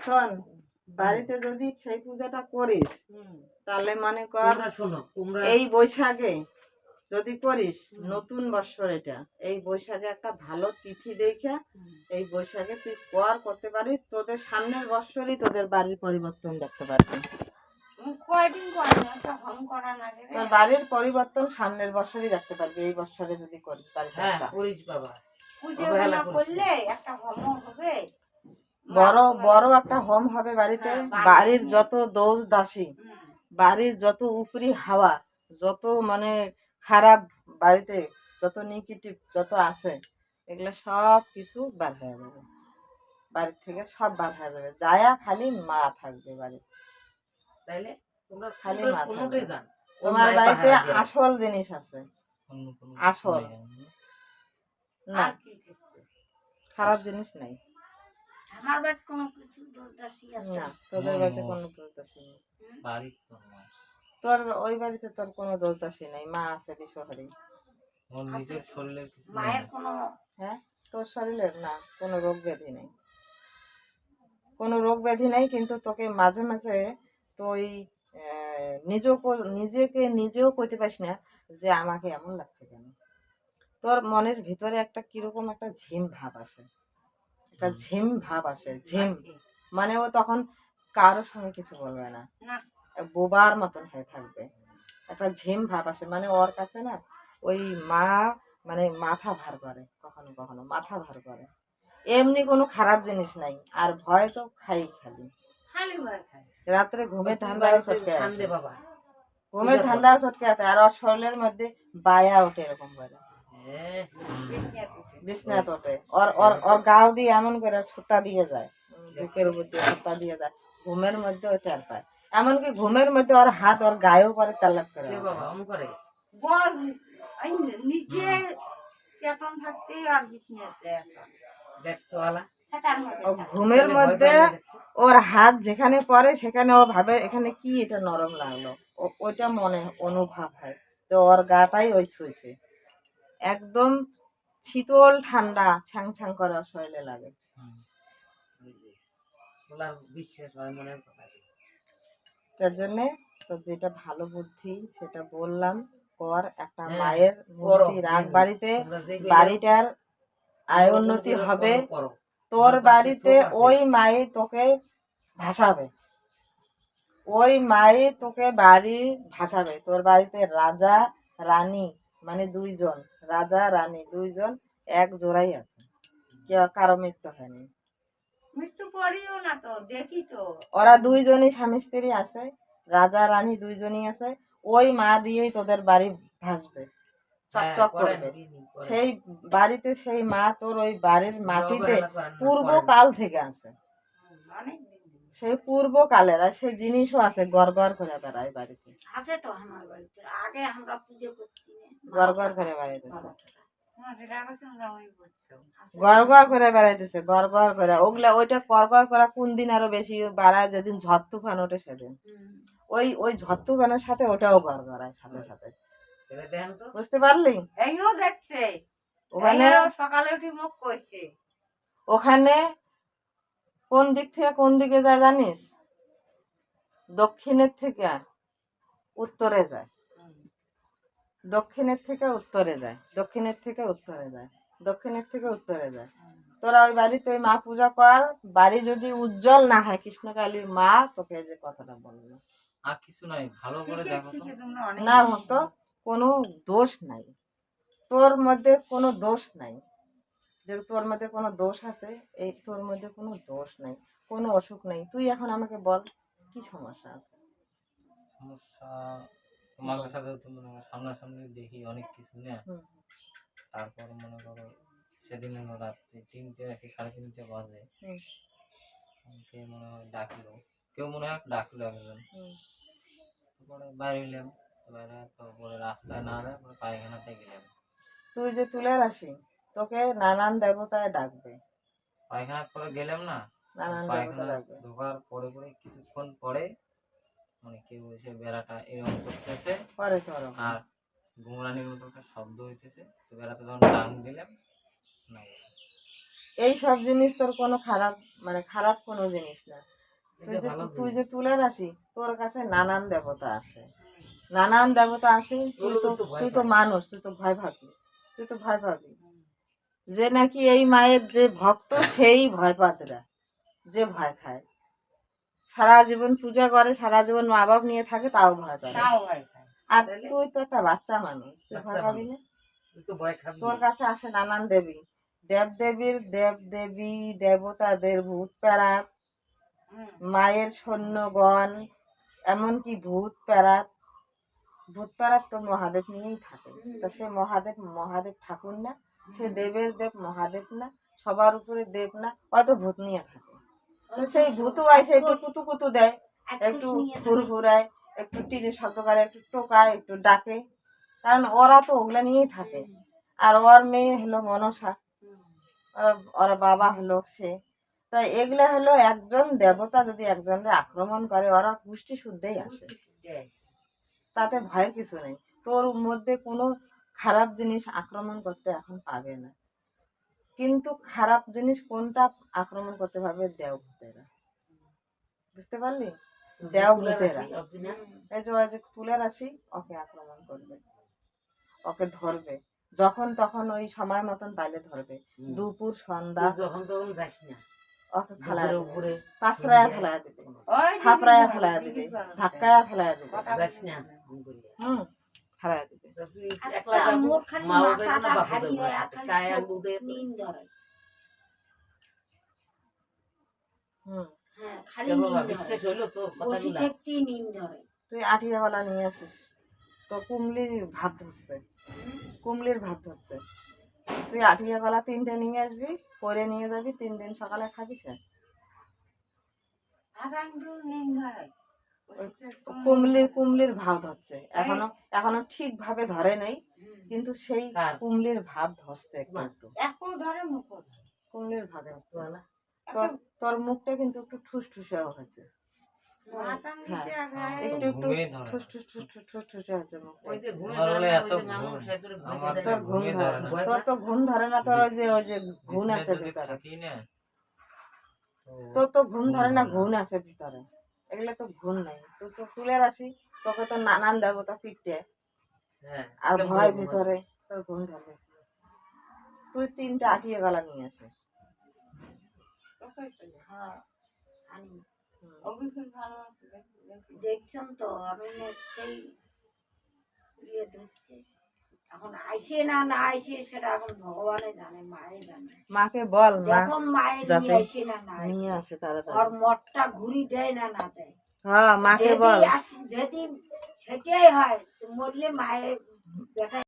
শোন বাড়িতে যদি সেই পূজাটা করিস তাহলে মনে কর এই বৈশাখে যদি করিস নতুন বৎসর এটা এই বৈশাখে একটা ভালো তিথি দেখে এই বৈশাখে তুই কর করতে পারিস তোদের সামনের বৎসরই তোদের বাড়ির পরিবর্তন দেখতে পারবি। তোর বাড়ির পরিবর্তন সামনের বছরই দেখতে পারবি এই বৎসরে যদি করিস বাড়িতে হ্যাঁ করিস বাবা। করলে একটা হবে। বড় বড় একটা হোম হবে বাড়িতে। বাড়ির যত দোষ দাসী বাড়ির যত উপরি হাওয়া যত মানে খারাপ বাড়িতে যত নেগেটিভ যত আছে এগুলো সব কিছু বার হয়ে যাবে। বাড়ির থেকে সব বার হয়ে যাবে। যায়া খালি মা থাকবে বাড়িতে। তাইলে? তোমরা খালি মা। জান তোমার বাড়িতে আসল জিনিস আছে। আসল। না। থাকবে? খারাপ জিনিস নাই। আমার বাড়িতে কোনো কিছু দোষদাসী আছে? না তোদের বাড়িতে কোনো দোষদাসী নেই। তো নয়। তোর ওই বাড়িতে তোর কোনো দোষদাসী নেই মা আছে বিশ্বহারী তোমার নিজের শরীরের কিছু মায়ের কোনো হ্যাঁ? তোর শরীরের না কোনো রোগ ব্যাধি নেই। কোনো রোগ ব্যাধি নেই কিন্তু তোকে মাঝে মাঝে তুই নিজেও নিজেকে নিজেও কইতে পারিস না যে আমাকে এমন লাগছে কেন। তোর মনের ভিতরে একটা কীরকম একটা ঝিম ভাব আসে। একটা ঝিম ভাব আসে ঝিম। মানে ও তখন কারোর সঙ্গে কিছু বলবে না। বোবার মতন হয়ে থাকবে। একটা ঝিম ভাব আসে মানে ওর কাছে না ওই মা মানে মাথা ভার করে কখনো কখনো মাথা ভার করে। এমনি কোনো খারাপ জিনিস নাই আর ভয় তো খাই খালি। রাত্রে ঘুমে ঠান্ডাও চটকে ঘুমে ঠান্ডাও চটকে আছে আর ওর শরীরের মধ্যে বায়া ওঠে এরকম করে। ওঠে ওর ওর ওর গাও দিয়ে এমন করে সুতা দিয়ে যায়। বুকের উপর দিয়ে সুতা দিয়ে যায়। ঘুমের মধ্যে ওই টের পায়। এমনকি ঘুমের মধ্যে ওর হাত ওর গায়েও পরে তালাক করে। নিজে চেতন থাকতে আর বিছনাতে। ঘুমের মধ্যে। ওর হাত যেখানে পড়ে সেখানে ও ভাবে এখানে কি এটা নরম লাগল? ওইটা মনে অনুভব হয়। তো ওর গাটাই ওই ছুঁয়েছে একদম শীতল ঠান্ডা ছ্যাং ছ্যাং করা শরীরে লাগে। বিশ্বাস হয় মনের কথা তার জন্যে তো যেটা ভালো বুদ্ধি সেটা বললাম কর একটা হ্যাঁ, মায়ের মূর্তি করো। রাখ বাড়িতে বাড়িটার আয় উন্নতি হবে তোর বাড়িতে ওই মায়ে তোকে ভাসাবে। ওই মায়ে তোকে বাড়ি ভাসাবে। তোর বাড়িতে রাজা রানী মানে দুইজন। রাজা রানী দুইজন এক জোড়াই আছে। কেউ কারও মৃত্যু হয়নি। মৃত্যু করিও না তো দেখি তো। ওরা দুইজনই স্বামী স্ত্রী আছে রাজা রানী দুইজনই আছে। ওই মা দিয়েই তোদের বাড়ি ভাসবে হ্যাঁ, চকচক করবে সেই বাড়িতে সেই মা তোর ওই বাড়ির মাটিতে অবহেলা করেন না, পূর্ব কাল থেকে আছে। অনেক দিন সেই পূর্ব কালের আর সেই জিনিসও আছে গড় গড় করে বেড়ায় বাড়িতে। আছে তো আমার বাড়িতে। আগে আমরা পুজো করছি। গড় গড় করে বেড়াইতেছে। হ্যাঁ করছ গড় গড় করে বেড়াইতেছে গড় গড় করে। ওগুলা ওইটা গড় করা কোন দিন আরও বেশি বাড়ায় যেদিন ঝড় তুফান ওঠে সেদিন। ওই ওই ঝড় তুফানের সাথে ওটাও গড় গড়ায় সাথে সাথে। এটা দেখেন তো। বুঝতে পারলি? এইও দেখছে। ওখানে সকালে উঠে মুখ কইছে। ওখানে কোন দিক থেকে কোন দিকে যায় জানিস? দক্ষিণের থেকে উত্তরে যায়। দক্ষিণের থেকে উত্তরে যায়। দক্ষিণের থেকে উত্তরে যায়। দক্ষিণের থেকে উত্তরে যায়। তোরা ওই বাড়িতে ওই মা পূজা কর। বাড়ি যদি উজ্জ্বল না হয় কৃষ্ণকালীর মা তোকে এই যে কথাটা বলল। আর কিছু নাই ভালো করে দেখো না ভক্ত কোনো দোষ নাই। তোর মধ্যে কোনো দোষ নাই। যে তোর মধ্যে কোনো দোষ আছে এই তোর মধ্যে কোনো দোষ নাই কোনো অসুখ নাই। তুই এখন আমাকে বল কি সমস্যা আছে? সমস্যা তোমার সাথে তো সামনাসামনি দেখি অনেক কিছু না? তারপর মনে করো সেদিন রাত্রি তিনটে নাকি সাড়ে তিনটে বাজে। আমাকে মনে হয় ডাকলো। কেউ মনে হয় ডাকলো একজন। তারপরে বাইরে এলাম। বাইরে তারপরে রাস্তায় না পায়খানাতে গেলাম। তুই যে তুলে রাশি তোকে নানান দেবতায় ডাকবে। পায়খানা করে গেলাম না নানান দেবতা ডাকবে। ঢোকার পরে পরে কিছুক্ষণ পরে মানে কেউ এসে বেড়াটা এরকম করতেছে। পরে তোর আর গুমরানির মতো একটা শব্দ হইতেছে তো বেড়াতে যখন টান দিলাম না এই সব জিনিস তোর কোনো খারাপ মানে খারাপ কোনো জিনিস না। তুই যে তুই যে তুলে রাখি তোর কাছে নানান দেবতা আসে। নানান দেবতা আসে তুই তো তো তুই তো মানুষ তুই তো ভয় পাবি। তুই তো ভয় পাবি। যে নাকি এই মায়ের যে ভক্ত সেই ভয় পাতরা যে ভয় খায়। সারা জীবন পূজা করে সারা জীবন মা বাপ নিয়ে থাকে তাও ভয় করে। আর তুই তো একটা বাচ্চা মানুষ তুই ভয় পাবি না? তোর কাছে আসে নানান দেবী। দেব দেবীর দেব দেবী দেবতাদের ভূত প্যারাত মায়ের সৈন্যগণ এমনকি ভূত প্যারাত ভূত প্যারাত তো মহাদেব নিয়েই থাকে। তা সে মহাদেব মহাদেব ঠাকুর না? সে দেবের দেব মহাদেব না সবার উপরে দেব না অত ভূত নিয়ে থাকে। তো সেই ভূতও এসে একটু কুতু কুতু দেয় একটু ফুরফুরায় একটু টিনের শব্দ করে একটু টোকায় একটু ডাকে। কারণ ওরা তো ওগুলা নিয়েই থাকে। আর ওর মেয়ে হলো মনসা ওরা ওর বাবা হলো সে। তাই এগুলা হলো একজন দেবতা যদি একজনের আক্রমণ করে ওরা পুষ্টি শুদ্ধেই আসে। তাতে ভয়ের কিছু নেই। তোর মধ্যে কোনো খারাপ জিনিস আক্রমণ করতে এখন পাবে না। কিন্তু খারাপ জিনিস কোনটা আক্রমণ করতে পারবে দেও ভূতেরা। বুঝতে পারলি? দেও ভূতেরা। এই যে ওই যে তুলে রাশি ওকে আক্রমণ করবে। ওকে ধরবে। যখন তখন ওই সময় মতন পাইলে ধরবে। দুপুর সন্ধ্যা। যখন তখন যাস না। ওকে ফেলায় উপরে। পাঁচরায়া ফেলায় দিবে। থাপড়ায়া ফেলায়। ধাক্কায়া ফেলায় দিবে। হুম। ফেলায় তুই আচ্ছা, হয়, হ্যাঁ। তুই আঠিয়া গলা নিয়ে আসিস। তো কুমলির ভাত ধরছে। কুমলির ভাত ধরছে। তুই আঠিয়া গলা তিনটে নিয়ে আসবি করে নিয়ে যাবি তিন দিন সকালে খাবি শেষ। নিন ধরে। কুমলির কুমলির ভাব ধরছে এখনও এখনও ঠিকভাবে ধরে নাই কিন্তু সেই? কুমলির ভাব ধরছে একটু তোমার? ধরে ধরে। কুমলির ভাব ধরছে তোর তোর মুখটা কিন্তু একটু ঠুস ঠুসেও হয়েছে। হ্যাঁ। ঠুস ঠুস ঠুস ঠুস ঠুস ঠুসে ঘুমে ধরে না, তোর তো না ওই যে ওই যে ঘুণ আছে ভিতরে। তো তোর তো ঘুম ধরে না ঘুম ঘুণ আছে ভিতরে। এগুলো তো ঘুম নাই। তুই তো তুলে রাখি তোকে তো নানান দেবতা ফিরতে। হ্যাঁ, আর ভয় ভিতরে তোর ঘুম ধরবে। তুই তিনটা আটিয়ে গলা নিয়ে আসিস। ওকে হ্যাঁ, আনি। অভিজ্ঞ ভালো আছে, দেখি, দেখি। দেখছেন তো আমি সেই ইয়ে ধরছে। এখন আইসে না না আইসে সেটা এখন ভগবানে জানে মায়ে জানে। মাকে বল মা যখন মায়ের যাতে আসে না না নিয়ে আসে তাড়াতাড়ি। আর মঠটা ঘুরি দেয় না না দেয়। হ্যাঁ মাকে বল। যদি সেটাই হয় মরলে মায়ের বেটা